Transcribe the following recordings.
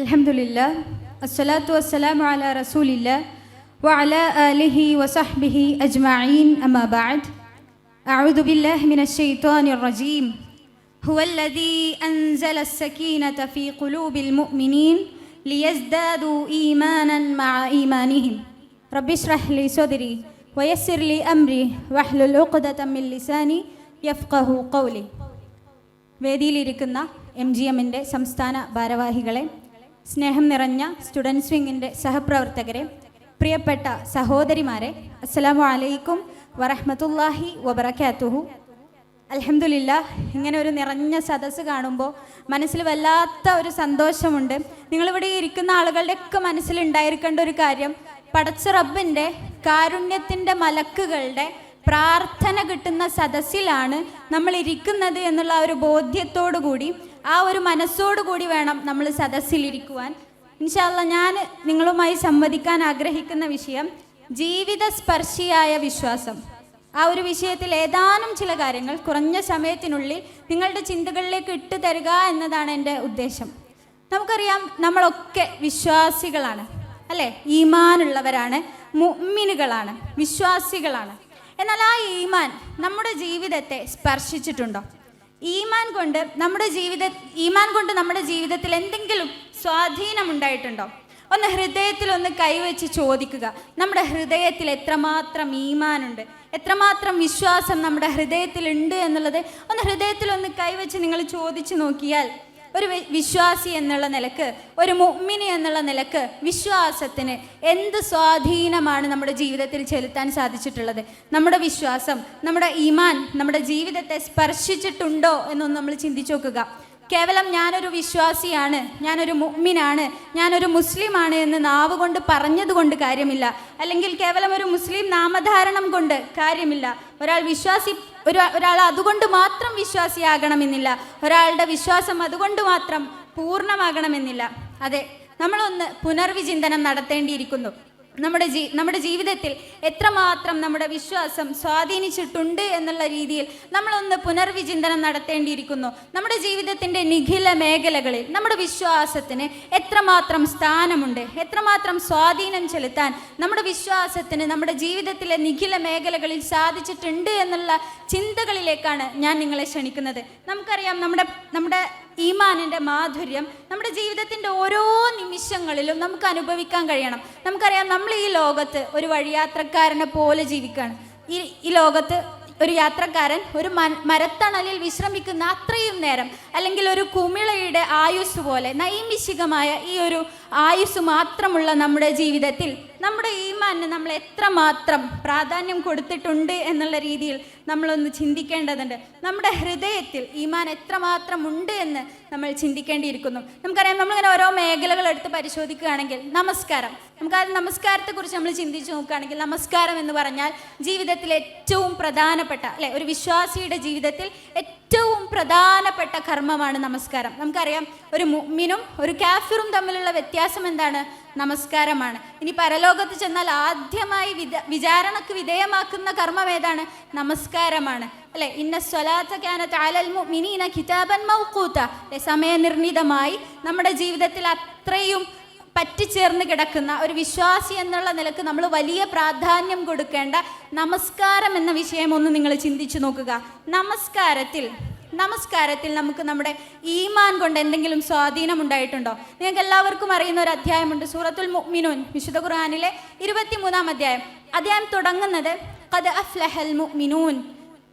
الحمد لله الصلاة والسلام على رسول الله وعلى آله وصحبه أجمعين أما بعد أعوذ بالله من الشيطان الرجيم هو الذي أنزل السكينة في قلوب المؤمنين ليزدادوا إيمانا مع إيمانهم رب اشرح لي صدري ويسر لي أمري واحلل عقدة من لساني يفقه قولي വേദിയിലിരിക്കുന്ന M G എമ്മിൻ്റെ സംസ്ഥാന ഭാരവാഹികളെ സ്നേഹം നിറഞ്ഞ സ്റ്റുഡൻസ് വിങ്ങിന്റെ സഹപ്രവർത്തകരെ പ്രിയപ്പെട്ട സഹോദരിമാരെ അസ്സലാമു അലൈക്കും വറഹ്മത്തുള്ളാഹി വബറകാതുഹു. അൽഹംദുലില്ലാ ഇങ്ങനെ ഒരു നിറഞ്ഞ സദസ്സ് കാണുമ്പോൾ മനസ്സിൽ വല്ലാത്ത ഒരു സന്തോഷമുണ്ട്. നിങ്ങളിവിടെ ഇരിക്കുന്ന ആളുകളുടെയൊക്കെ മനസ്സിലുണ്ടായിരിക്കേണ്ട ഒരു കാര്യം പടച്ച റബ്ബിന്റെ കാരുണ്യത്തിന്റെ മലക്കുകളുടെ പ്രാർത്ഥന കിട്ടുന്ന സദസ്സിലാണ് നമ്മൾ ഇരിക്കുന്നത് എന്നുള്ള ഒരു ബോധ്യത്തോടു കൂടി ആ ഒരു മനസ്സോടു കൂടി വേണം നമ്മൾ സദസ്സിലിരിക്കുവാൻ. ഇൻഷാല്ല ഞാൻ നിങ്ങളുമായി സംവദിക്കാൻ ആഗ്രഹിക്കുന്ന വിഷയം ജീവിത സ്പർശിയായ വിശ്വാസം. ആ ഒരു വിഷയത്തിൽ ഏതാനും ചില കാര്യങ്ങൾ കുറഞ്ഞ സമയത്തിനുള്ളിൽ നിങ്ങളുടെ ചിന്തകളിലേക്ക് ഇട്ടു തരിക എന്നതാണ് എന്റെ ഉദ്ദേശം. നമുക്കറിയാം നമ്മളൊക്കെ വിശ്വാസികളാണ് അല്ലേ? ഈമാനുള്ളവരാണ് മുമ്മിനുകളാണ് വിശ്വാസികളാണ്. എന്നാൽ ആ ഈമാൻ നമ്മുടെ ജീവിതത്തെ സ്പർശിച്ചിട്ടുണ്ടോ? ഈമാൻ കൊണ്ട് നമ്മുടെ ജീവിത ഈമാൻ കൊണ്ട് നമ്മുടെ ജീവിതത്തിൽ എന്തെങ്കിലും സ്വാധീനം ഉണ്ടായിട്ടുണ്ടോ? ഒന്ന് ഹൃദയത്തിൽ ഒന്ന് കൈവച്ച് ചോദിക്കുക. നമ്മുടെ ഹൃദയത്തിൽ എത്രമാത്രം ഈമാനുണ്ട്? എത്രമാത്രം വിശ്വാസം നമ്മുടെ ഹൃദയത്തിലുണ്ട് എന്നുള്ളത് ഒന്ന് ഹൃദയത്തിൽ ഒന്ന് കൈവച്ച് നിങ്ങൾ ചോദിച്ചു നോക്കിയാൽ ഒരു വിശ്വാസി എന്നുള്ള നിലയ്ക്ക് ഒരു മുമ്മിനി എന്നുള്ള നിലയ്ക്ക് വിശ്വാസത്തിന് എന്ത് സ്വാധീനമാണ് നമ്മുടെ ജീവിതത്തിൽ ചെലുത്താൻ സാധിച്ചിട്ടുള്ളത്? നമ്മുടെ വിശ്വാസം നമ്മുടെ ഈമാൻ നമ്മുടെ ജീവിതത്തെ സ്പർശിച്ചിട്ടുണ്ടോ എന്നൊന്ന് നമ്മൾ ചിന്തിച്ചു നോക്കുക. കേവലം ഞാനൊരു വിശ്വാസിയാണ് ഞാനൊരു മുഗ്മിനാണ് ഞാനൊരു മുസ്ലിമാണ് എന്ന് നാവ് കൊണ്ട് പറഞ്ഞതുകൊണ്ട് കാര്യമില്ല. അല്ലെങ്കിൽ കേവലം ഒരു മുസ്ലിം നാമധാരണം കൊണ്ട് കാര്യമില്ല. ഒരാൾ വിശ്വാസി ഒരു ഒരാൾ അതുകൊണ്ട് മാത്രം വിശ്വാസിയാകണമെന്നില്ല. ഒരാളുടെ വിശ്വാസം അതുകൊണ്ട് മാത്രം പൂർണമാകണമെന്നില്ല. അതെ നമ്മളൊന്ന് പുനർവിചിന്തനം നടത്തേണ്ടിയിരിക്കുന്നു. നമ്മുടെ ജീ നമ്മുടെ ജീവിതത്തിൽ എത്രമാത്രം നമ്മുടെ വിശ്വാസം സ്വാധീനിച്ചിട്ടുണ്ട് എന്നുള്ള രീതിയിൽ നമ്മളൊന്ന് പുനർവിചിന്തനം നടത്തേണ്ടിയിരിക്കുന്നു. നമ്മുടെ ജീവിതത്തിന്റെ നിഖില മേഖലകളിൽ നമ്മുടെ വിശ്വാസത്തിന് എത്രമാത്രം സ്ഥാനമുണ്ട്? എത്രമാത്രം സ്വാധീനം ചെലുത്താൻ നമ്മുടെ വിശ്വാസത്തിന് നമ്മുടെ ജീവിതത്തിലെ നിഖില മേഖലകളിൽ സാധിച്ചിട്ടുണ്ട് എന്നുള്ള ചിന്തകളിലേക്കാണ് ഞാൻ നിങ്ങളെ ക്ഷണിക്കുന്നത്. നമുക്കറിയാം നമ്മുടെ നമ്മുടെ ഈമാനിന്റെ മാധുര്യം നമ്മുടെ ജീവിതത്തിന്റെ ഓരോ നിമിഷങ്ങളിലും നമുക്ക് അനുഭവിക്കാൻ കഴിയണം. നമുക്കറിയാം നമ്മൾ ഈ ലോകത്ത് ഒരു വഴിയാത്രക്കാരനെ പോലെ ജീവിക്കുകയാണ്. ഈ ഈ ലോകത്ത് ഒരു യാത്രക്കാരൻ ഒരു മരത്തണലിൽ വിശ്രമിക്കുന്ന അത്രയും നേരം അല്ലെങ്കിൽ ഒരു കുമിളയുടെ ആയുസ് പോലെ നൈമിഷികമായ ഈ ഒരു ആയുസ് മാത്രമുള്ള നമ്മുടെ ജീവിതത്തിൽ നമ്മുടെ ഈമാന് നമ്മൾ എത്രമാത്രം പ്രാധാന്യം കൊടുത്തിട്ടുണ്ട് എന്നുള്ള രീതിയിൽ നമ്മളൊന്ന് ചിന്തിക്കേണ്ടതുണ്ട്. നമ്മുടെ ഹൃദയത്തിൽ ഈമാൻ എത്രമാത്രം ഉണ്ട് എന്ന് നമ്മൾ ചിന്തിക്കേണ്ടിയിരിക്കുന്നു. നമുക്കറിയാം നമ്മളിങ്ങനെ ഓരോ മേഖലകൾ എടുത്ത് പരിശോധിക്കുകയാണെങ്കിൽ നമസ്കാരം. നമുക്ക് ആ നമസ്കാരത്തെക്കുറിച്ച് നമ്മൾ ചിന്തിച്ച് നോക്കുകയാണെങ്കിൽ നമസ്കാരം എന്ന് പറഞ്ഞാൽ ജീവിതത്തിൽ ഏറ്റവും പ്രധാനപ്പെട്ട അല്ലെ? ഒരു വിശ്വാസിയുടെ ജീവിതത്തിൽ ഏറ്റവും പ്രധാനപ്പെട്ട കർമ്മമാണ് നമസ്കാരം. നമുക്കറിയാം ഒരു മുഅ്മിനും ഒരു കാഫിറും തമ്മിലുള്ള വ്യത്യാസം എന്താണ്? നമസ്കാരമാണ്. ഇനി പരലോകത്ത് ചെന്നാൽ ആദ്യമായി വിചാരണക്ക് വിധേയമാക്കുന്ന കർമ്മം ഏതാണ്? നമസ്കാരമാണ് അല്ലെ? ഇന്ന സ്വലാത്ത അലൽ കിതാബൻ അല്ലെ സമയനിർണിതമായി നമ്മുടെ ജീവിതത്തിൽ അത്രയും പറ്റിച്ചേർന്ന് കിടക്കുന്ന ഒരു വിശ്വാസി എന്നുള്ള നിലയ്ക്ക് നമ്മൾ വലിയ പ്രാധാന്യം കൊടുക്കേണ്ട നമസ്കാരം എന്ന വിഷയം ഒന്ന് നിങ്ങൾ ചിന്തിച്ചു നോക്കുക. നമസ്കാരത്തിൽ നമസ്കാരത്തിൽ നമുക്ക് നമ്മുടെ ഈമാൻ കൊണ്ട് എന്തെങ്കിലും സ്വാധീനം ഉണ്ടായിട്ടുണ്ടോ? നിങ്ങൾക്ക് എല്ലാവർക്കും അറിയുന്ന ഒരു അധ്യായമുണ്ട്. സൂറത്തുൽ മുഅ്മിനൂൻ വിശുദ്ധ ഖുർആനിലെ ഇരുപത്തിമൂന്നാം അധ്യായം. അധ്യായം തുടങ്ങുന്നത് ഖദ് അഫ്ലഹൽ മുഅ്മിനൂൻ.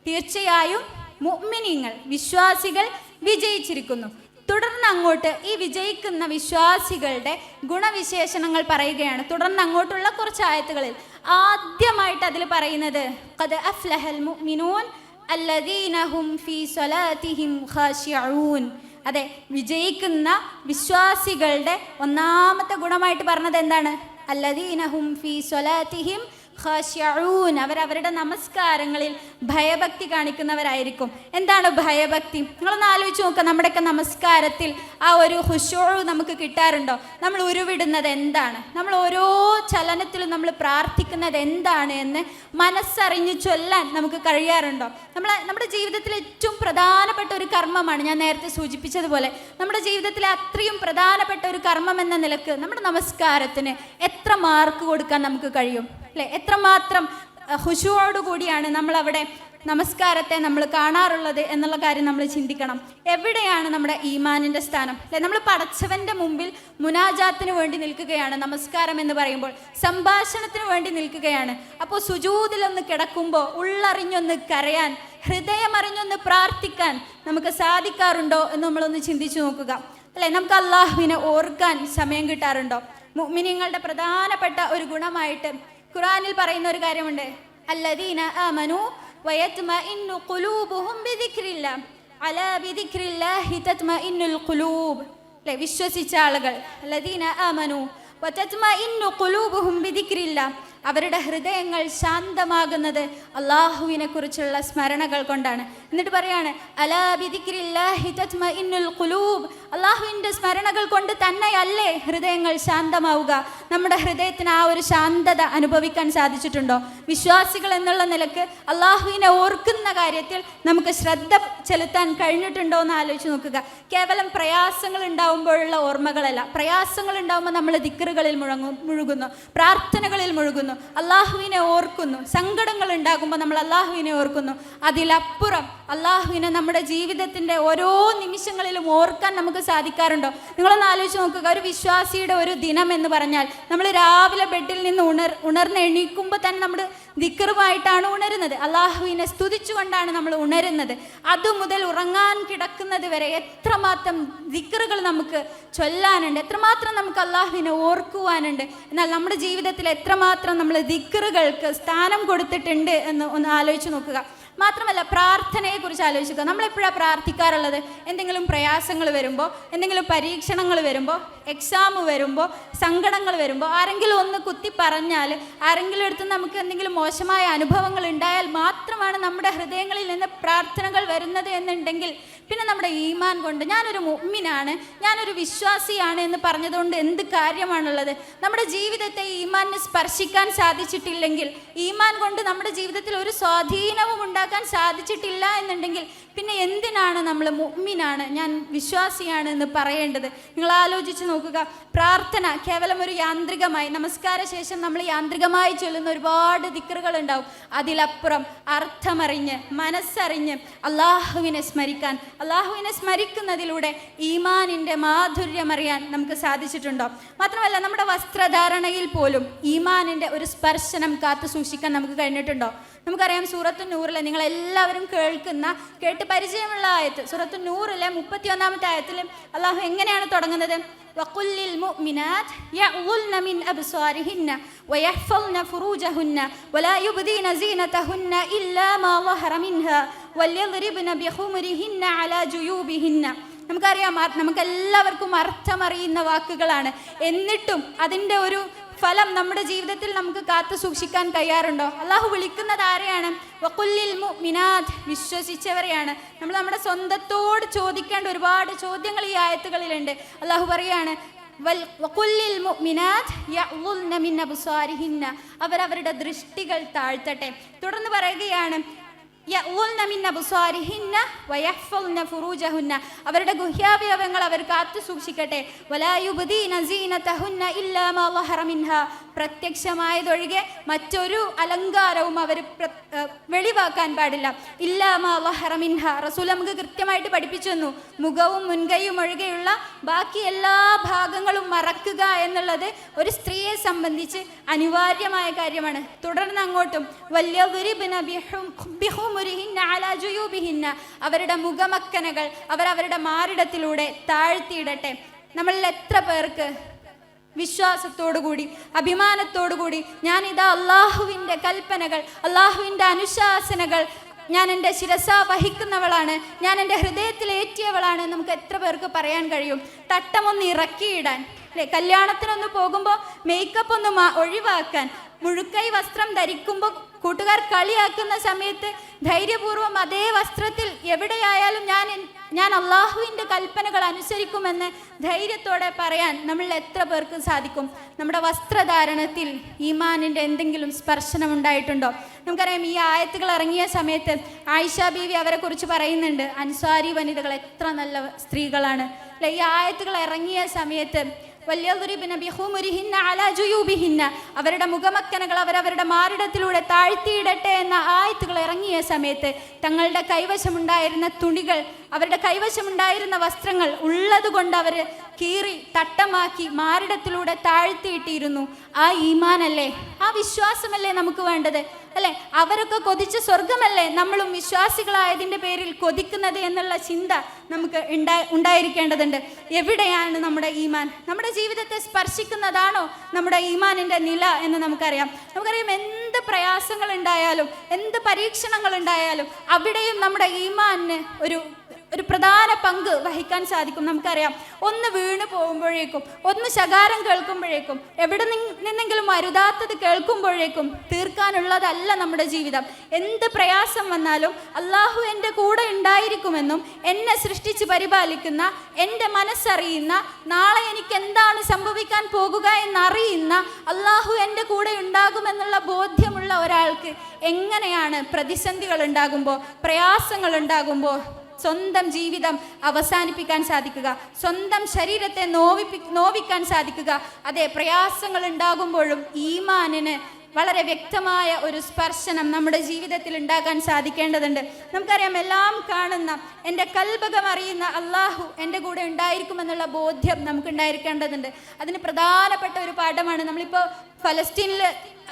തീർച്ചയായും മുഅ്മിനീങ്ങൾ വിശ്വാസികൾ വിജയിച്ചിരിക്കുന്നു. തുടർന്ന് അങ്ങോട്ട് ഈ വിജയിക്കുന്ന വിശ്വാസികളുടെ ഗുണവിശേഷണങ്ങൾ പറയുകയാണ്. തുടർന്ന് അങ്ങോട്ടുള്ള കുറച്ച് ആയത്തുകളിൽ ആദ്യമായിട്ട് അതിൽ പറയുന്നത് ഖദ അഫ്ലഹൽ മുഅ്മിനൂൻ അല്ലദീനഹും ഫീ സ്വലാത്തിഹിം ഖാശിഊൻ അതെ വിജയിക്കുന്ന വിശ്വാസികളുടെ ഒന്നാമത്തെ ഗുണമായിട്ട് പറഞ്ഞത് എന്താണ്? അല്ലദീനഹും ഫീ സ്വലാത്തിഹിം ഖാശിഊൻ അവരുടെ നമസ്കാരങ്ങളിൽ ഭയഭക്തി കാണിക്കുന്നവരായിരിക്കും. എന്താണ് ഭയഭക്തി? നിങ്ങളൊന്ന് ആലോചിച്ച് നോക്കുക നമ്മുടെയൊക്കെ നമസ്കാരത്തിൽ ആ ഒരു ഹുഷോഴു നമുക്ക് കിട്ടാറുണ്ടോ? നമ്മൾ ഉരുവിടുന്നത് എന്താണ്? നമ്മൾ ഓരോ ചലനത്തിലും നമ്മൾ പ്രാർത്ഥിക്കുന്നത് എന്താണ് എന്ന് മനസ്സറിഞ്ഞ് ചൊല്ലാൻ നമുക്ക് കഴിയാറുണ്ടോ? നമ്മൾ നമ്മുടെ ജീവിതത്തിൽ ഏറ്റവും പ്രധാനപ്പെട്ട ഒരു കർമ്മമാണ് ഞാൻ നേരത്തെ സൂചിപ്പിച്ചതുപോലെ. നമ്മുടെ ജീവിതത്തിലെ അത്രയും പ്രധാനപ്പെട്ട ഒരു കർമ്മം എന്ന നിലയ്ക്ക് നമ്മുടെ നമസ്കാരത്തിന് എത്ര മാർക്ക് കൊടുക്കാൻ നമുക്ക് കഴിയും? അല്ലേ? എത്രമാത്രം നമ്മൾ അവിടെ നമസ്കാരത്തെ നമ്മൾ കാണാറുള്ളത് എന്നുള്ള കാര്യം നമ്മൾ ചിന്തിക്കണം. എവിടെയാണ് നമ്മുടെ ഈമാനിന്റെ സ്ഥാനം? അല്ലെ? നമ്മൾ പടച്ചവന്റെ മുമ്പിൽ മുനാജാത്തിന് വേണ്ടി നിൽക്കുകയാണ്. നമസ്കാരം എന്ന് പറയുമ്പോൾ സംഭാഷണത്തിന് വേണ്ടി നിൽക്കുകയാണ്. അപ്പോൾ സുജൂതിലൊന്ന് കിടക്കുമ്പോൾ ഉള്ളറിഞ്ഞൊന്ന് കരയാൻ ഹൃദയമറിഞ്ഞൊന്ന് പ്രാർത്ഥിക്കാൻ നമുക്ക് സാധിക്കാറുണ്ടോ എന്ന് നമ്മളൊന്ന് ചിന്തിച്ചു നോക്കുക. അല്ലെ? നമുക്ക് അള്ളാഹുവിനെ ഓർക്കാൻ സമയം കിട്ടാറുണ്ടോ? മുഅ്മിനീങ്ങളുടെ പ്രധാനപ്പെട്ട ഒരു ഗുണമായിട്ട് ഖുറാനിൽ പറയുന്ന ഒരു കാര്യമുണ്ട്. അല്ലദീന ആമനു വയത്മഇന്നു ഖുലൂബുഹും ബിദിക്രില്ലാ. അലാ ബിദിക്രില്ലാഹി തത്മഇന്നുൽ ഖുലൂബ്. അല്ലേ? വിശ്വസിച്ച ആളുകൾ. അല്ലദീന ആമനു വതത്മഇന്നു ഖുലൂബുഹും ബിദിക്രില്ലാ. അവരുടെ ഹൃദയങ്ങൾ ശാന്തമാകുന്നത് അള്ളാഹുവിനെ കുറിച്ചുള്ള സ്മരണകൾ കൊണ്ടാണ്. എന്നിട്ട് പറയാണ് അള്ളാഹുവിന്റെ സ്മരണകൾ കൊണ്ട് തന്നെയല്ലേ ഹൃദയങ്ങൾ ശാന്തമാവുക. നമ്മുടെ ഹൃദയത്തിന് ആ ഒരു ശാന്തത അനുഭവിക്കാൻ സാധിച്ചിട്ടുണ്ടോ? വിശ്വാസികൾ എന്നുള്ള നിലയ്ക്ക് അള്ളാഹുവിനെ ഓർക്കുന്ന കാര്യത്തിൽ നമുക്ക് ശ്രദ്ധ ചെലുത്താൻ കഴിഞ്ഞിട്ടുണ്ടോ എന്ന് ആലോചിച്ച് നോക്കുക. കേവലം പ്രയാസങ്ങൾ ഉണ്ടാവുമ്പോഴുള്ള ഓർമ്മകളല്ല. പ്രയാസങ്ങൾ ഉണ്ടാവുമ്പോൾ നമ്മൾ ദിക്കറുകളിൽ മുഴങ്ങും മുഴുകുന്നു. പ്രാർത്ഥനകളിൽ മുഴുകുന്നു. അള്ളാഹുവിനെ ഓർക്കുന്നു. സങ്കടങ്ങൾ ഉണ്ടാകുമ്പോൾ നമ്മൾ അള്ളാഹുവിനെ ഓർക്കുന്നു. അതിലപ്പുറം അള്ളാഹുവിനെ നമ്മുടെ ജീവിതത്തിന്റെ ഓരോ നിമിഷങ്ങളിലും ഓർക്കാൻ നമുക്ക് സാധിക്കാറുണ്ടോ? നിങ്ങളൊന്ന് ആലോചിച്ച് നോക്കുക. ഒരു വിശ്വാസിയുടെ ഒരു ദിനം എന്ന് പറഞ്ഞാൽ നമ്മൾ രാവിലെ ബെഡിൽ നിന്ന് ഉണർ ഉണർന്ന് എണീക്കുമ്പോൾ തന്നെ നമ്മുടെ ദിക്കറുമായിട്ടാണ് ഉണരുന്നത്. അള്ളാഹുവിനെ സ്തുതിച്ചുകൊണ്ടാണ് നമ്മൾ ഉണരുന്നത്. അതുമുതൽ ഉറങ്ങാൻ കിടക്കുന്നത് വരെ എത്രമാത്രം ദിക്കറുകൾ നമുക്ക് ചൊല്ലാനുണ്ട് എത്രമാത്രം നമുക്ക് അള്ളാഹുവിനെ ഓർക്കുവാനുണ്ട്. എന്നാൽ നമ്മുടെ ജീവിതത്തിൽ എത്രമാത്രം നമ്മൾ ദിക്കറുകൾക്ക് സ്ഥാനം കൊടുത്തിട്ടുണ്ട് എന്ന് ഒന്ന് ആലോചിച്ച് നോക്കുക. മാത്രമല്ല പ്രാർത്ഥനയെക്കുറിച്ച് ആലോചിക്കുക. നമ്മളെപ്പോഴാണ് പ്രാർത്ഥിക്കാറുള്ളത്? എന്തെങ്കിലും പ്രയാസങ്ങൾ വരുമ്പോൾ എന്തെങ്കിലും പരീക്ഷണങ്ങൾ വരുമ്പോൾ എക്സാം വരുമ്പോൾ സങ്കടങ്ങൾ വരുമ്പോൾ ആരെങ്കിലും ഒന്ന് കുത്തി പറഞ്ഞാൽ ആരെങ്കിലും അടുത്ത് നമുക്ക് എന്തെങ്കിലും മോശമായ അനുഭവങ്ങൾ ഉണ്ടായാൽ മാത്രമാണ് നമ്മുടെ ഹൃദയങ്ങളിൽ നിന്ന് പ്രാർത്ഥനകൾ വരുന്നത് എന്നുണ്ടെങ്കിൽ പിന്നെ നമ്മുടെ ഈമാൻ കൊണ്ട് ഞാനൊരു മുമ്മിനാണ് ഞാനൊരു വിശ്വാസിയാണ് എന്ന് പറഞ്ഞതുകൊണ്ട് എന്ത് കാര്യമാണുള്ളത്? നമ്മുടെ ജീവിതത്തെ ഈമാനിന് സ്പർശിക്കാൻ സാധിച്ചിട്ടില്ലെങ്കിൽ ഈമാൻ കൊണ്ട് നമ്മുടെ ജീവിതത്തിൽ ഒരു സ്വാധീനവും ഉണ്ടാക്കാൻ സാധിച്ചിട്ടില്ല എന്നുണ്ടെങ്കിൽ പിന്നെ എന്തിനാണ് നമ്മൾ മുമ്മിനാണ് ഞാൻ വിശ്വാസിയാണ് എന്ന് പറയേണ്ടത്? നിങ്ങൾ ആലോചിച്ച് നോക്കുക. പ്രാർത്ഥന കേവലം ഒരു യാന്ത്രികമായി നമസ്കാര ശേഷം നമ്മൾ യാന്ത്രികമായി ചൊല്ലുന്ന ഒരുപാട് ദിക്കറുകൾ ഉണ്ടാവും അതിലപ്പുറം അർത്ഥമറിഞ്ഞ് മനസ്സറിഞ്ഞ് അള്ളാഹുവിനെ സ്മരിക്കാൻ അള്ളാഹുവിനെ സ്മരിക്കുന്നതിലൂടെ ഈമാനിന്റെ മാധുര്യമറിയാൻ നമുക്ക് സാധിച്ചിട്ടുണ്ടോ? മാത്രമല്ല നമ്മുടെ വസ്ത്രധാരണയിൽ പോലും ഈമാനിന്റെ ഒരു സ്പർശനം കാത്തു സൂക്ഷിക്കാൻ നമുക്ക് കഴിഞ്ഞിട്ടുണ്ടോ? നമുക്കറിയാം സൂറത്തു നൂറിലെ നിങ്ങൾ എല്ലാവരും കേൾക്കുന്ന കേട്ട് പരിചയമുള്ള ആയത്ത് സൂറത്തു നൂറിലെ മുപ്പത്തി ഒന്നാമത്തെ ആയത്തിൽ അള്ളാഹു എങ്ങനെയാണ് തുടങ്ങുന്നത് وقل للمؤمنات يغضن من أبصارهن ويحفظن فروجهن ولا يبدين زينتهن إلا ما ظهر منها وليضربن بخمرهن على جيوبهن നമുക്കറിയാം നമുക്ക് എല്ലാവർക്കും അർത്ഥമറിയുന്ന വാക്കുകളാണ്. എന്നിട്ടും അതിന്റെ ഒരു ഫലം നമ്മുടെ ജീവിതത്തിൽ നമുക്ക് കാത്തു സൂക്ഷിക്കാൻ കഴിയാറുണ്ടോ അള്ളാഹു വിളിക്കുന്നത് ആരെയാണ്? വക്കുല്ലിൽ മിനാദ് വിശ്വസിച്ചവരെയാണ്. നമ്മൾ നമ്മുടെ സ്വന്തത്തോട് ചോദിക്കേണ്ട ഒരുപാട് ചോദ്യങ്ങൾ ഈ ആയത്തുകളിലുണ്ട്. അള്ളാഹു പറയാണ് അവരവരുടെ ദൃഷ്ടികൾ താഴ്ത്തട്ടെ. തുടർന്ന് പറയുകയാണ് അവരുടെ ഗുഹ്യാവയവങ്ങൾ അവർ കാത്തു സൂക്ഷിക്കട്ടെ പ്രത്യക്ഷമായതൊഴികെ മറ്റൊരു അലങ്കാരവും അവർ വെളിവാക്കാൻ പാടില്ല. ഇല്ലാമിൻഹ റസൂൽ നമുക്ക് കൃത്യമായിട്ട് പഠിപ്പിച്ചു തന്നു മുഖവും മുൻകൈയും ഒഴികെയുള്ള ബാക്കി എല്ലാ ഭാഗങ്ങളും മറക്കുക എന്നുള്ളത് ഒരു സ്ത്രീയെ സംബന്ധിച്ച് അനിവാര്യമായ കാര്യമാണ്. തുടർന്ന് അങ്ങോട്ടും. വലിയ അവരുടെ മുഖമക്കനകൾ അവർ അവരുടെ മാറിടത്തിലൂടെ താഴ്ത്തിയിടട്ടെ. നമ്മളിൽ എത്ര പേർക്ക് വിശ്വാസത്തോടുകൂടി അഭിമാനത്തോടുകൂടി ഇതാ അള്ളാഹുവിന്റെ കൽപ്പനകൾ അള്ളാഹുവിന്റെ അനുശാസനകൾ ഞാൻ എന്റെ ശിരസ വഹിക്കുന്നവളാണ് ഞാൻ എന്റെ ഹൃദയത്തിൽ ഏറ്റിയവളാണ് നമുക്ക് എത്ര പേർക്ക് പറയാൻ കഴിയും. തട്ടമൊന്ന് ഇറക്കിയിടാൻ അല്ലേ? കല്യാണത്തിനൊന്ന് പോകുമ്പോൾ മേക്കപ്പ് ഒന്ന് ഒഴിവാക്കാൻ മുഴുക്കൈ വസ്ത്രം ധരിക്കുമ്പോൾ കൂട്ടുകാർ കളിയാക്കുന്ന സമയത്ത് ധൈര്യപൂർവം അതേ വസ്ത്രത്തിൽ എവിടെയായാലും ഞാൻ ഞാൻ അള്ളാഹുവിന്റെ കൽപ്പനകൾ അനുസരിക്കുമെന്ന് ധൈര്യത്തോടെ പറയാൻ നമ്മൾ എത്ര പേർക്ക് സാധിക്കും. നമ്മുടെ വസ്ത്രധാരണത്തിൽ ഈമാനിന്റെ എന്തെങ്കിലും സ്പർശനം ഉണ്ടായിട്ടുണ്ടോ നമുക്കറിയാം ഈ ആയത്തുകൾ ഇറങ്ങിയ സമയത്ത് ആയിഷ ബീവി അവരെ കുറിച്ച് പറയുന്നുണ്ട് അൻസാരി വനിതകൾ എത്ര നല്ല സ്ത്രീകളാണ്. അല്ലെ ഈ ആയത്തുകൾ ഇറങ്ങിയ സമയത്ത് അവരുടെ മുഖമക്കനകൾ അവരവരുടെ മാറിടത്തിലൂടെ താഴ്ത്തിയിടട്ടെ എന്ന ആയത്തുകൾ ഇറങ്ങിയ സമയത്ത് തങ്ങളുടെ കൈവശമുണ്ടായിരുന്ന തുണികൾ അവരുടെ കൈവശമുണ്ടായിരുന്ന വസ്ത്രങ്ങൾ ഉള്ളതുകൊണ്ട് അവർ കീറി തട്ടമാക്കി മാറിടത്തിലൂടെ താഴ്ത്തിയിട്ടിരുന്നു. ആ ഈമാനല്ലേ? ആ വിശ്വാസമല്ലേ നമുക്ക് വേണ്ടത്? അല്ലെ? അവരൊക്കെ കൊതിച്ച സ്വർഗമല്ലേ നമ്മളും വിശ്വാസികളായതിന്റെ പേരിൽ കൊതിക്കുന്നത് എന്നുള്ള ചിന്ത നമുക്ക് ഉണ്ടാ ഉണ്ടായിരിക്കേണ്ടതുണ്ട്. എവിടെയാണ് നമ്മുടെ ഈമാൻ? നമ്മുടെ ജീവിതത്തെ സ്പർശിക്കുന്നതാണോ നമ്മുടെ ഈമാനിന്റെ നില എന്ന് നമുക്കറിയാം. നമുക്കറിയാം എന്ത് പ്രയാസങ്ങൾ ഉണ്ടായാലും എന്ത് പരീക്ഷണങ്ങൾ ഉണ്ടായാലും അവിടെയും നമ്മുടെ ഈമാനിന് ഒരു ഒരു പ്രധാന പങ്ക് വഹിക്കാൻ സാധിക്കും നമുക്കറിയാം. ഒന്ന് വീണ് പോകുമ്പോഴേക്കും ഒന്ന് ശകാരം കേൾക്കുമ്പോഴേക്കും എവിടെ നിന്നെങ്കിലും അരുതാത്തത് കേൾക്കുമ്പോഴേക്കും തീർക്കാനുള്ളതല്ല നമ്മുടെ ജീവിതം. എന്ത് പ്രയാസം വന്നാലും അള്ളാഹു എന്റെ കൂടെ ഉണ്ടായിരിക്കുമെന്നും എന്നെ സൃഷ്ടിച്ച് പരിപാലിക്കുന്ന എന്റെ മനസ്സറിയുന്ന നാളെ എനിക്ക് എന്താണ് സംഭവിക്കാൻ പോകുക എന്നറിയുന്ന അള്ളാഹു എന്റെ കൂടെ ഉണ്ടാകുമെന്നുള്ള ബോധ്യമുള്ള ഒരാൾക്ക് എങ്ങനെയാണ് പ്രതിസന്ധികൾ ഉണ്ടാകുമ്പോൾ പ്രയാസങ്ങൾ ഉണ്ടാകുമ്പോൾ സ്വന്തം ജീവിതം അവസാനിപ്പിക്കാൻ സാധിക്കുക. സ്വന്തം ശരീരത്തെ നോവിപ്പി നോവിക്കാൻ സാധിക്കുക. അതെ പ്രയാസങ്ങൾ ഉണ്ടാകുമ്പോഴും ഈമാനിന് വളരെ വ്യക്തമായ ഒരു സ്പർശനം നമ്മുടെ ജീവിതത്തിൽ ഉണ്ടാകാൻ സാധിക്കേണ്ടതുണ്ട്. നമുക്കറിയാം എല്ലാം കാണുന്ന എന്റെ കൽപകം അറിയുന്ന അള്ളാഹു എന്റെ കൂടെ ഉണ്ടായിരിക്കുമെന്നുള്ള ബോധ്യം നമുക്ക് ഉണ്ടായിരിക്കേണ്ടതുണ്ട് അതിന് പ്രധാനപ്പെട്ട ഒരു പാഠമാണ് നമ്മളിപ്പോൾ ഫലസ്തീനിൽ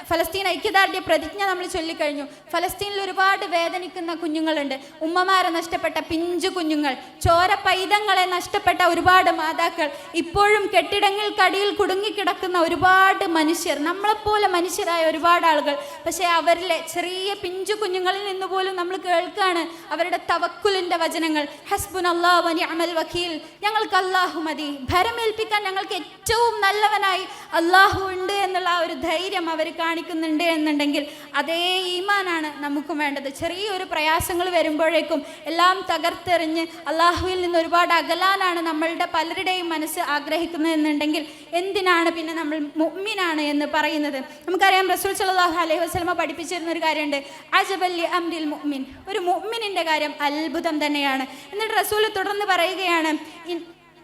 ഫലസ്തീൻ ഐക്യദാർഢ്യ പ്രതിജ്ഞ നമ്മൾ ചൊല്ലിക്കഴിഞ്ഞു. ഫലസ്തീനിൽ ഒരുപാട് വേദനിക്കുന്ന കുഞ്ഞുങ്ങളുണ്ട്. ഉമ്മമാരെ നഷ്ടപ്പെട്ട പിഞ്ചു കുഞ്ഞുങ്ങൾ ചോര പൈതങ്ങളെ നഷ്ടപ്പെട്ട ഒരുപാട് മാതാക്കൾ ഇപ്പോഴും കെട്ടിടങ്ങൾക്കടിയിൽ കുടുങ്ങിക്കിടക്കുന്ന ഒരുപാട് മനുഷ്യർ നമ്മളെപ്പോലെ മനുഷ്യരായ ഒരുപാട് ആളുകൾ. പക്ഷേ അവരിലെ ചെറിയ പിഞ്ചു കുഞ്ഞുങ്ങളിൽ നിന്ന് പോലും നമ്മൾ കേൾക്കുകയാണ് അവരുടെ തവക്കുലിന്റെ വചനങ്ങൾ. ഹസ്ബുൻ അള്ളാഹു അമൽ വക്കീൽ. ഞങ്ങൾക്ക് അള്ളാഹു മതി. ഭരമേൽപ്പിക്കാൻ ഞങ്ങൾക്ക് ഏറ്റവും നല്ലവനായി അള്ളാഹു ഉണ്ട് എന്നുള്ള ഒരു ധൈര്യം അവർ കാണിക്കുന്നുണ്ട് എന്നുണ്ടെങ്കിൽ അതേ ഈമാനാണ് നമുക്കും വേണ്ടത്. ചെറിയൊരു പ്രയാസങ്ങൾ വരുമ്പോഴേക്കും എല്ലാം തകർത്തെറിഞ്ഞ് അള്ളാഹുവിൽ നിന്ന് ഒരുപാട് അകലാനാണ് നമ്മളുടെ പലരുടെയും മനസ്സ് ആഗ്രഹിക്കുന്നത് എന്നുണ്ടെങ്കിൽ എന്തിനാണ് പിന്നെ നമ്മൾ മുമ്മിനാണ് എന്ന് പറയുന്നത്? നമുക്കറിയാം റസൂൽ സലാഹു അലൈഹി വസ്ലമ പഠിപ്പിച്ചിരുന്ന ഒരു കാര്യമുണ്ട്. അജബല്ലി അംരിൽ മുഅ്മിൻ. ഒരു മുഹ്മിനിന്റെ കാര്യം അത്ഭുതം തന്നെയാണ്. എന്നിട്ട് റസൂൽ തുടർന്ന് പറയുകയാണ്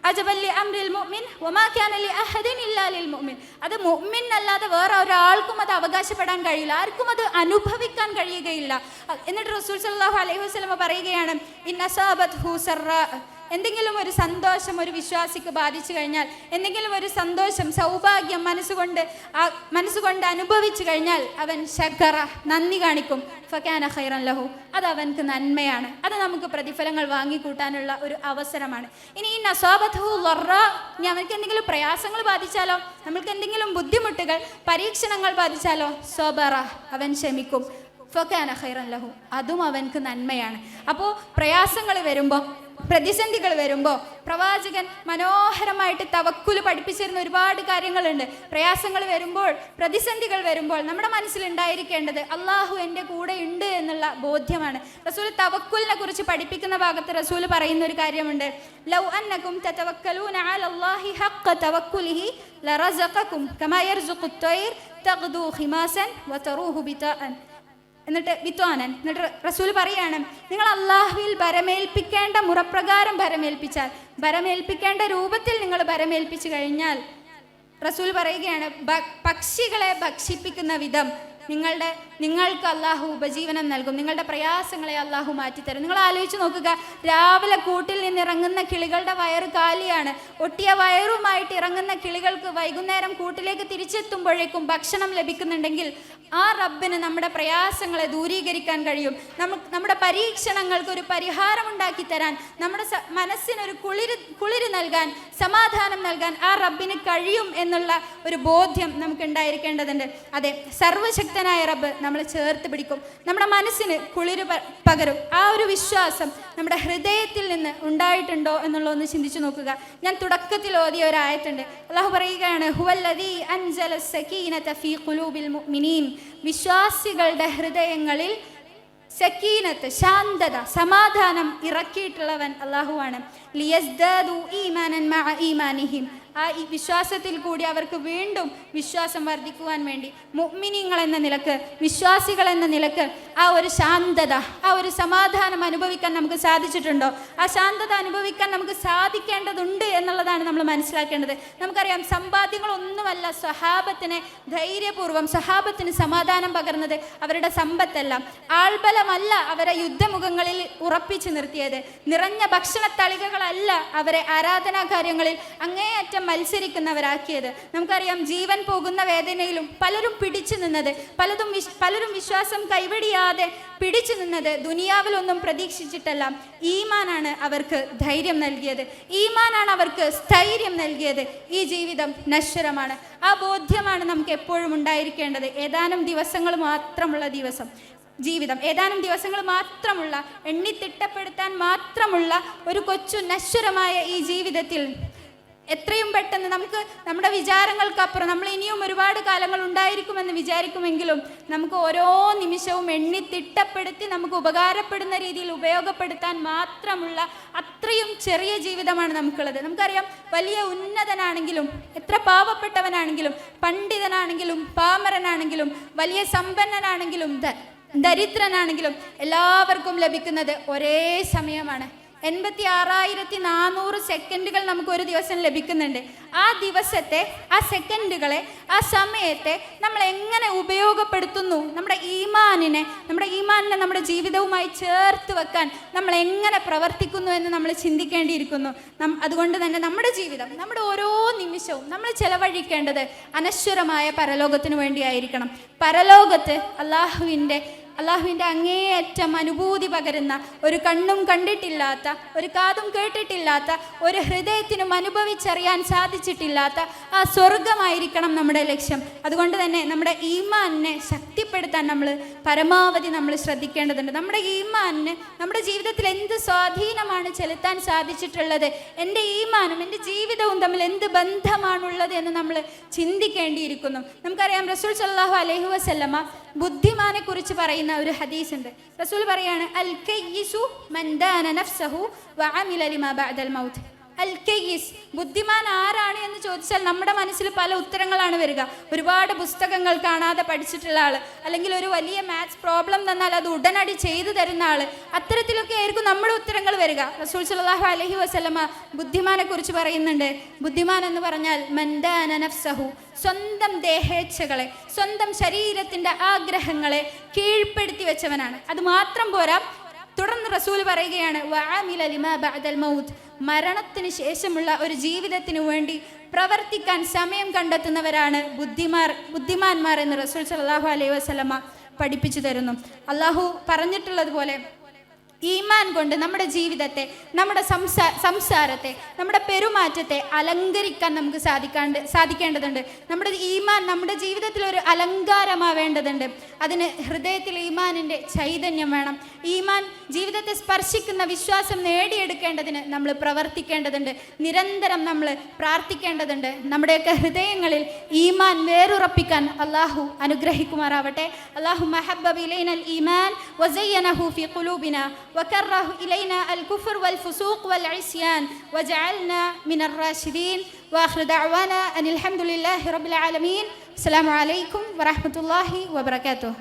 അജബല്ലി അംരിൽ മുഅ്മിൻ വമാ കാന ലി അഹദിൻ ഇല്ലാ ലിൽ മുഅ്മിൻ. അത് മുഅ്മിൻ അല്ലാതെ വേറെ ഒരാൾക്കും അത് അവകാശപ്പെടാൻ കഴിയില്ല. ആർക്കും അത് അനുഭവിക്കാൻ കഴിയുകയില്ല. എന്നിട്ട് റസൂൽ സല്ലല്ലാഹു അലൈഹി വസ്ലമ പറയുകയാണ് ഇൻ അസാബത്ഹു സറ എന്തെങ്കിലും ഒരു സന്തോഷം ഒരു വിശ്വാസിക്ക് ബാധിച്ചു കഴിഞ്ഞാൽ എന്തെങ്കിലും ഒരു സന്തോഷം സൗഭാഗ്യം മനസ്സുകൊണ്ട് മനസ്സുകൊണ്ട് അനുഭവിച്ചു കഴിഞ്ഞാൽ അവൻ ശക്കറ നന്ദി കാണിക്കും. ഫക്കാന ഖൈറൻ ലഹു. അത് അവൻക്ക് നന്മയാണ്. അത് നമുക്ക് പ്രതിഫലങ്ങൾ വാങ്ങിക്കൂട്ടാനുള്ള ഒരു അവസരമാണ്. ഇനി ഈ നസോബത്തു ലൊറ ഇനി അവർക്ക് എന്തെങ്കിലും പ്രയാസങ്ങൾ ബാധിച്ചാലോ നമ്മൾക്ക് എന്തെങ്കിലും ബുദ്ധിമുട്ടുകൾ പരീക്ഷണങ്ങൾ ബാധിച്ചാലോ സോബറ അവൻ ക്ഷമിക്കും. ഫക്കാന ഖൈറൻ ലഹു. അതും അവൻക്ക് നന്മയാണ്. അപ്പോൾ പ്രയാസങ്ങൾ വരുമ്പോൾ പ്രതിസന്ധികൾ വരുമ്പോൾ പ്രവാചകൻ മനോഹരമായിട്ട് തവക്കുൽ പഠിപ്പിച്ചിരുന്ന ഒരുപാട് കാര്യങ്ങളുണ്ട്. പ്രയാസങ്ങൾ വരുമ്പോൾ പ്രതിസന്ധികൾ വരുമ്പോൾ നമ്മുടെ മനസ്സിൽ ഉണ്ടായിരിക്കേണ്ടത് അള്ളാഹു എന്റെ കൂടെ ഉണ്ട് എന്നുള്ള ബോധ്യമാണ്. റസൂൽ തവക്കുലിനെ കുറിച്ച് പഠിപ്പിക്കുന്ന ഭാഗത്ത് റസൂൽ പറയുന്ന ഒരു കാര്യമുണ്ട്. ലൗ അന്നകും തവക്കലൂന അലല്ലാഹി ഹഖ തവക്കുലിഹി ലറസഖകും കമ യർസുഖു തഗ്ദു ഖിമാസൻ വതറൂഹു ബിതാഅൻ. എന്നിട്ട് വിത്വാനൻ എന്നിട്ട് റസൂൽ പറയാണ് നിങ്ങൾ അള്ളാഹുവിൽ ഭരമേൽപ്പിക്കേണ്ട മുറപ്രകാരം ഭരമേൽപ്പിച്ചാൽ ഭരമേൽപ്പിക്കേണ്ട രൂപത്തിൽ നിങ്ങൾ ഭരമേൽപ്പിച്ചു കഴിഞ്ഞാൽ റസൂൽ പറയുകയാണ് പക്ഷികളെ ഭക്ഷിപ്പിക്കുന്ന വിധം നിങ്ങളുടെ നിങ്ങൾക്ക് അള്ളാഹു ഉപജീവനം നൽകും. നിങ്ങളുടെ പ്രയാസങ്ങളെ അള്ളാഹു മാറ്റിത്തരും. നിങ്ങൾ ആലോചിച്ച് നോക്കുക രാവിലെ കൂട്ടിൽ നിന്ന് ഇറങ്ങുന്ന കിളികളുടെ വയറ് കാലിയാണ്. ഒട്ടിയ വയറുമായിട്ട് ഇറങ്ങുന്ന കിളികൾക്ക് വൈകുന്നേരം കൂട്ടിലേക്ക് തിരിച്ചെത്തുമ്പോഴേക്കും ഭക്ഷണം ലഭിക്കുന്നുണ്ടെങ്കിൽ ആ റബ്ബിന് നമ്മുടെ പ്രയാസങ്ങളെ ദൂരീകരിക്കാൻ കഴിയും. നമുക്ക് നമ്മുടെ പരീക്ഷണങ്ങൾക്ക് ഒരു പരിഹാരം ഉണ്ടാക്കി തരാൻ നമ്മുടെ മനസ്സിനൊരു കുളിര് കുളിര് നൽകാൻ സമാധാനം നൽകാൻ ആ റബ്ബിന് കഴിയും എന്നുള്ള ഒരു ബോധ്യം നമുക്ക് ഉണ്ടായിരിക്കേണ്ടതുണ്ട് അതെ സർവശക്തനായ റബ്ബ് നമ്മളെ ചേർത്ത് പിടിക്കും. നമ്മുടെ മനസ്സിന് കുളിര് പകരും. ആ ഒരു വിശ്വാസം നമ്മുടെ ഹൃദയത്തിൽ നിന്ന് ഉണ്ടായിട്ടുണ്ടോ എന്നുള്ളതൊന്ന് ചിന്തിച്ചു നോക്കുക. ഞാൻ തുടക്കത്തിൽ ഓതിയ ഒരു അള്ളാഹു പറയുകയാണ് ഹുവല്ലദീ അൻജല സകീനത ഫീ ഖുലൂബിൽ വിശ്വാസികളുടെ ഹൃദയങ്ങളിൽ സക്കീനത്ത് ശാന്തത സമാധാനം ഇറക്കിയിട്ടുള്ളവൻ അള്ളാഹുവാണ് ലിയസ്ദാദു ഈമാനൻ ആ ഈ വിശ്വാസത്തിൽ കൂടി അവർക്ക് വീണ്ടും വിശ്വാസം വർദ്ധിക്കുവാൻ വേണ്ടി. മുഗ്മിനിങ്ങൾ എന്ന നിലയ്ക്ക് വിശ്വാസികൾ എന്ന നിലയ്ക്ക് ആ ഒരു ശാന്തത ആ ഒരു സമാധാനം അനുഭവിക്കാൻ നമുക്ക് സാധിച്ചിട്ടുണ്ടോ? ആ ശാന്തത അനുഭവിക്കാൻ നമുക്ക് സാധിക്കേണ്ടതുണ്ട് എന്നുള്ളതാണ് നമ്മൾ മനസ്സിലാക്കേണ്ടത്. നമുക്കറിയാം സമ്പാദ്യങ്ങളൊന്നുമല്ല സ്വഹാബത്തിനെ ധൈര്യപൂർവം സ്വഹാബത്തിന് സമാധാനം പകർന്നത് അവരുടെ സമ്പത്തല്ല. ആൾബലമല്ല അവരെ യുദ്ധമുഖങ്ങളിൽ ഉറപ്പിച്ചു നിർത്തിയത്. നിറഞ്ഞ ഭക്ഷണത്തളികകളല്ല അവരെ ആരാധനാ കാര്യങ്ങളിൽ അങ്ങേയറ്റം മത്സരിക്കുന്നവരാക്കിയത്. നമുക്കറിയാം ജീവൻ പോകുന്ന വേദനയിലും പലരും പിടിച്ചു നിന്നത് പലതും വിശ്- പലരും വിശ്വാസം കൈവടിയാതെ പിടിച്ചു നിന്നത് ദുനിയാവിലൊന്നും പ്രതീക്ഷിച്ചിട്ടല്ല. ഈമാനാണ് അവർക്ക് ധൈര്യം നൽകിയത്. ഈമാനാണ് അവർക്ക് സ്ഥൈര്യം നൽകിയത്. ഈ ജീവിതം നശ്വരമാണ്. ആ ബോധ്യമാണ് നമുക്ക് എപ്പോഴും ഉണ്ടായിരിക്കേണ്ടത്. ഏതാനും ദിവസങ്ങൾ മാത്രമുള്ള ദിവസം. ജീവിതം. ഏതാനും ദിവസങ്ങൾ മാത്രമുള്ള എണ്ണിത്തിട്ടപ്പെടുത്താൻ മാത്രമുള്ള ഒരു കൊച്ചു നശ്വരമായ ഈ ജീവിതത്തിൽ എത്രയും പെട്ടെന്ന് നമുക്ക് നമ്മുടെ വിചാരങ്ങൾക്കപ്പുറം നമ്മൾ ഇനിയും ഒരുപാട് കാലങ്ങൾ ഉണ്ടായിരിക്കുമെന്ന് വിചാരിക്കുമെങ്കിലും നമുക്ക് ഓരോ നിമിഷവും എണ്ണി തിട്ടപ്പെടുത്തി നമുക്ക് ഉപകാരപ്പെടുന്ന രീതിയിൽ ഉപയോഗപ്പെടുത്താൻ മാത്രമുള്ള അത്രയും ചെറിയ ജീവിതമാണ് നമുക്കുള്ളത്. നമുക്കറിയാം വലിയ ഉന്നതനാണെങ്കിലും എത്ര പാവപ്പെട്ടവനാണെങ്കിലും പണ്ഡിതനാണെങ്കിലും പാമരനാണെങ്കിലും വലിയ സമ്പന്നനാണെങ്കിലും ദരിദ്രനാണെങ്കിലും എല്ലാവർക്കും ലഭിക്കുന്നത് ഒരേ സമയമാണ്. എൺപത്തി ആറായിരത്തി നാനൂറ് സെക്കൻഡുകൾ നമുക്ക് ഒരു ദിവസം ലഭിക്കുന്നുണ്ട്. ആ ദിവസത്തെ ആ സെക്കൻഡുകളെ ആ സമയത്തെ നമ്മൾ എങ്ങനെ ഉപയോഗപ്പെടുത്തുന്നു? നമ്മുടെ ഈമാനിനെ നമ്മുടെ ഈമാനിനെ നമ്മുടെ ജീവിതവുമായി ചേർത്ത് വെക്കാൻ നമ്മൾ എങ്ങനെ പ്രവർത്തിക്കുന്നു എന്ന് നമ്മൾ ചിന്തിക്കേണ്ടിയിരിക്കുന്നു. അതുകൊണ്ട് തന്നെ നമ്മുടെ ജീവിതം നമ്മുടെ ഓരോ നിമിഷവും നമ്മൾ ചെലവഴിക്കേണ്ടത് അനശ്വരമായ പരലോകത്തിന് വേണ്ടിയായിരിക്കണം. പരലോകത്ത് അള്ളാഹുവിന്റെ അള്ളാഹുവിന്റെ അങ്ങേയറ്റം അനുഭൂതി പകരുന്ന ഒരു കണ്ണും കണ്ടിട്ടില്ലാത്ത ഒരു കാതും കേട്ടിട്ടില്ലാത്ത ഒരു ഹൃദയത്തിനും അനുഭവിച്ചറിയാൻ സാധിച്ചിട്ടില്ലാത്ത ആ സ്വർഗമായിരിക്കണം നമ്മുടെ ലക്ഷ്യം. അതുകൊണ്ട് തന്നെ നമ്മുടെ ഈമാനെ ശക്തിപ്പെടുത്താൻ നമ്മൾ പരമാവധി നമ്മൾ ശ്രദ്ധിക്കേണ്ടതുണ്ട്. നമ്മുടെ ഈമാനെ നമ്മുടെ ജീവിതത്തിൽ എന്ത് സ്വാധീനമാണ് ചെലുത്താൻ സാധിച്ചിട്ടുള്ളത് എന്റെ ഈമാനും എന്റെ ജീവിതവും തമ്മിൽ എന്ത് ബന്ധമാണുള്ളത് എന്ന് നമ്മൾ ചിന്തിക്കേണ്ടിയിരിക്കുന്നു. നമുക്കറിയാം റസൂൽ സല്ലാഹു അലൈഹി വസല്ലമ ബുദ്ധിമാനെ കുറിച്ച് പറയുന്ന. ഒരു ഹദീസ് ഉണ്ട് റസൂൽ പറയാണ് അൽ കയ്യിസു മൻ ദാന നഫ്സഹു വഅമില ലിമാ ബഅദൽ മൗത്ത്. അൽ കയ്യിസ് ബുദ്ധിമാൻ ആരാണ് എന്ന് ചോദിച്ചാൽ നമ്മുടെ മനസ്സിൽ പല ഉത്തരങ്ങളാണ് വരിക. ഒരുപാട് പുസ്തകങ്ങൾ കാണാതെ പഠിച്ചിട്ടുള്ള ആൾ അല്ലെങ്കിൽ ഒരു വലിയ മാത്സ് പ്രോബ്ലം തന്നാൽ അത് ഉടനടി ചെയ്തു തരുന്ന ആൾ അത്തരത്തിലൊക്കെ ആയിരിക്കും നമ്മുടെ ഉത്തരങ്ങൾ വരിക. റസൂൽ സല്ലല്ലാഹു അലഹി വസ്ലമ ബുദ്ധിമാനെ കുറിച്ച് പറയുന്നുണ്ട്. ബുദ്ധിമാൻ എന്ന് പറഞ്ഞാൽ മന്ദാന നഫ്സഹു സ്വന്തം ദേഹേച്ഛകളെ സ്വന്തം ശരീരത്തിന്റെ ആഗ്രഹങ്ങളെ കീഴ്പ്പെടുത്തി വെച്ചവനാണ്. അത് മാത്രം പോരാ തുടർന്ന് റസൂൽ പറയുകയാണ് മരണത്തിന് ശേഷമുള്ള ഒരു ജീവിതത്തിന് വേണ്ടി പ്രവർത്തിക്കാൻ സമയം കണ്ടെത്തുന്നവരാണ് ബുദ്ധിമാർ ബുദ്ധിമാന്മാർ എന്ന് റസൂൽ സല്ലല്ലാഹു അലൈഹി വസല്ലമ പഠിപ്പിച്ചു തരുന്നു. അള്ളാഹു പറഞ്ഞിട്ടുള്ളതുപോലെ ഈമാൻ കൊണ്ട് നമ്മുടെ ജീവിതത്തെ നമ്മുടെ സംസാ സംസാരത്തെ നമ്മുടെ പെരുമാറ്റത്തെ അലങ്കരിക്കാൻ നമുക്ക് സാധിക്കാണ്ട് സാധിക്കേണ്ടതുണ്ട്. നമ്മുടെ ഈമാൻ നമ്മുടെ ജീവിതത്തിൽ ഒരു അലങ്കാരമാവേണ്ടതുണ്ട്. അതിന് ഹൃദയത്തിൽ ഈമാനിന്റെ ചൈതന്യം വേണം. ഈമാൻ ജീവിതത്തെ സ്പർശിക്കുന്ന വിശ്വാസം നേടിയെടുക്കേണ്ടതിന് നമ്മൾ പ്രവർത്തിക്കേണ്ടതുണ്ട് നിരന്തരം നമ്മൾ പ്രാർത്ഥിക്കേണ്ടതുണ്ട് നമ്മുടെയൊക്കെ ഹൃദയങ്ങളിൽ ഈമാൻ വേറുറപ്പിക്കാൻ അള്ളാഹു അനുഗ്രഹിക്കുമാറാവട്ടെ അള്ളാഹു മഹബബിലൈനൽ ഈമാൻ വസയ്യനഹു ഫി ഖുലൂബിന وكره إلينا الكفر والفسوق والعصيان وجعلنا من الراشدين وآخر دعوانا أن الحمد لله رب العالمين السلام عليكم ورحمة الله وبركاته